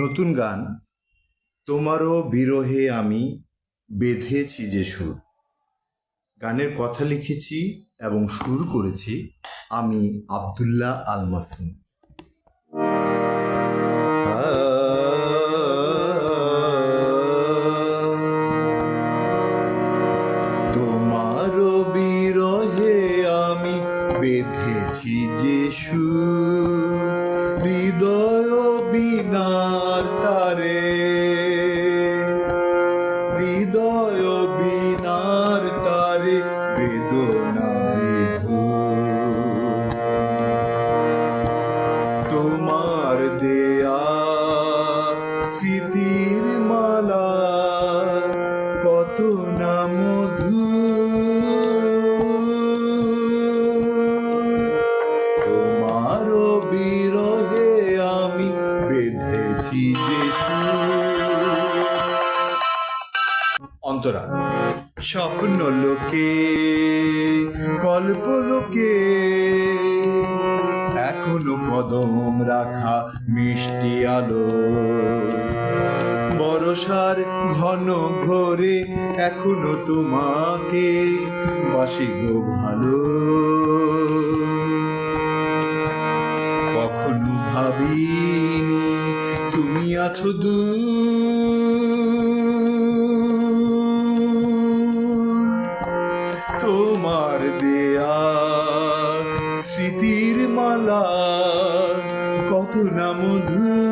নতুন গান, তোমারও বিরহে আমি বেঁধেছি যে সুর। গানের কথা লিখেছি এবং সুর করেছি আমি আবদুল্লাহ আল মাসুম তোমারও বিরহে আমি বেঁধেছি যে সুর। হৃদয় বিনার তারে বেদনা। অন্তরা। স্বপ্ন লোকে কল্প লোকে। এখনও কদম রাখা মিষ্টি আলো। বরসার ঘন ঘোরে এখনও তোমাকে, বাসি গো ভালো। কখনো ভাবিনি তুমি আছো দূর। তোমার দেয়া স্মৃতির মালা কত না মধু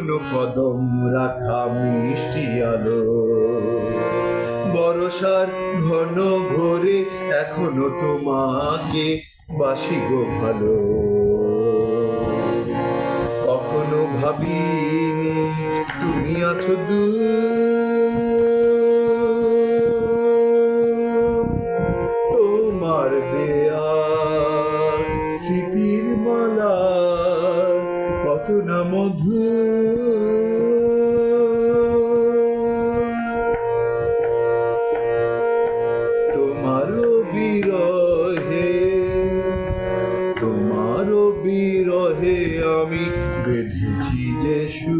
এখনও কদম রাখা মিষ্টি আলো। বরসার ঘন ঘোরে এখনও তোমাকে বাসি গো ভালো কখনো ভাবিনি তুমি আছো তোমার দেয়া স্মৃতির মালা, কত না মধু তোমার বিরহে আমি। বেঁধেছি যে সু